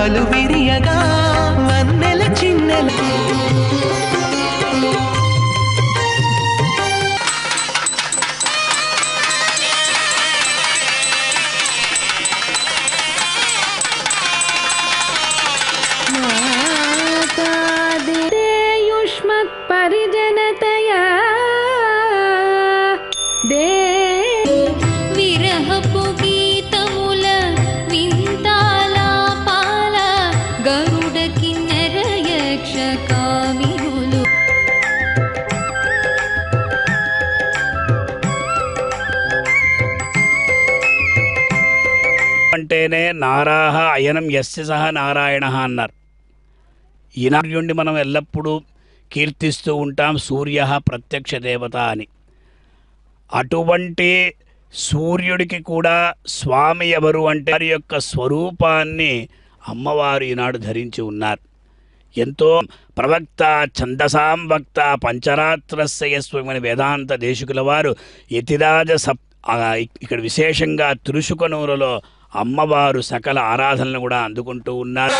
పూలు విరియగా వన్నెల చిన్నెల అంటేనే నారాహ అయనం యస్య సహ నారాయణ అన్నారు. ఈనాడు మనం ఎల్లప్పుడూ కీర్తిస్తూ ఉంటాం సూర్య ప్రత్యక్ష దేవత అని. అటువంటి సూర్యుడికి కూడా స్వామి ఎవరు అంటే వారి యొక్క స్వరూపాన్ని అమ్మవారు ఈనాడు ధరించి ఉన్నారు. ఎంతో ప్రవక్త ఛందసాం వక్త పంచరాత్రస్యస్వమని వేదాంత దేశికుల వారు యతిరాజ సప్ ఇక్కడ విశేషంగా తిరుషుకనూరులో అమ్మవారు సకల ఆరాధనలు కూడా అందుకుంటూ ఉన్నారు.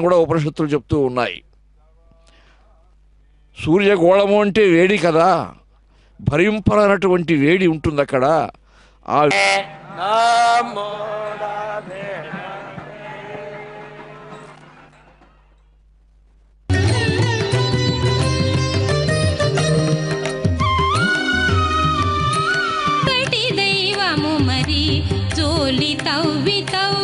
కూడా ఉపనిషత్తులు చెప్తూ ఉన్నాయి. సూర్యగోళము అంటే వేడి కదా? భరింపనటువంటి వేడి ఉంటుంది అక్కడ. ఆ దైవము మరి జోలి తవ్వి తవ్వి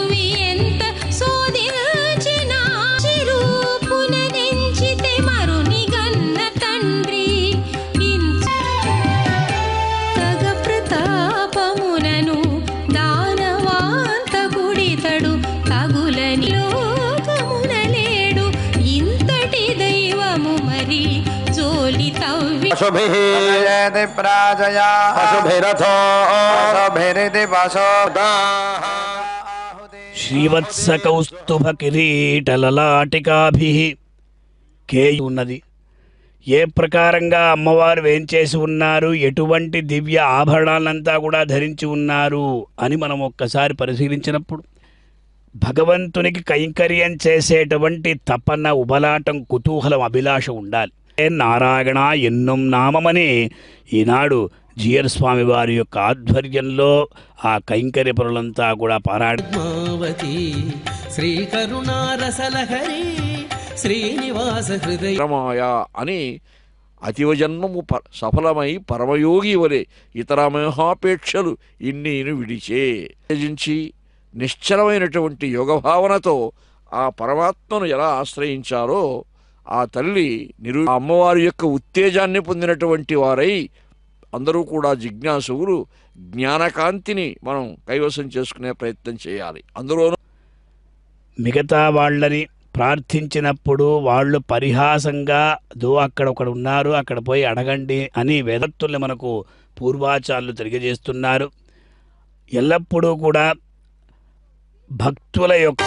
పశుభిరేతి ప్రాజయా పశుభిరథో పశుభిరితి శ్రీవత్స కౌస్తుభ కిరీటలలాటికాభి కేయు ఉన్నది ఏ ప్రకారంగా అమ్మవారు వేంచేసి ఉన్నారు? ఎటువంటి దివ్య ఆభరణాలంతా కూడా ధరించి ఉన్నారు అని మనం ఒక్కసారి పరిశీలించినప్పుడు భగవంతునికి కైంకర్యం చేసేటువంటి తపన ఉబలాటం కుతూహలం అభిలాష ఉండాలి. నారాయణ ఎన్నుం నామమని ఈనాడు జియర్ స్వామి వారి యొక్క ఆధ్వర్యంలో ఆ కైంకర్య పనులంతా కూడా పారాడి పద్మావతి శ్రీకరుణారసలహరి శ్రీనివాస హృదయ అని అతివ జన్మము ప సఫలమై పరమయోగి వలె ఇతర మహాపేక్షలు ఇన్నీను విడిచే త్యజించి నిశ్చలమైనటువంటి యోగభావనతో ఆ పరమాత్మను ఎలా ఆశ్రయించారో ఆ తల్లి నిరు అమ్మవారి యొక్క ఉత్తేజాన్ని పొందినటువంటి వారై అందరూ కూడా జిజ్ఞాసువులు జ్ఞానకాంతిని మనం కైవసం చేసుకునే ప్రయత్నం చేయాలి. అందులోనూ మిగతా వాళ్ళని ప్రార్థించినప్పుడు వాళ్ళు పరిహాసంగా దో అక్కడ ఒకడు ఉన్నారు అక్కడ పోయి అడగండి అని వేదత్తుల్ని మనకు పూర్వాచారులు తెలియజేస్తున్నారు. ఎల్లప్పుడూ కూడా భక్తుల యొక్క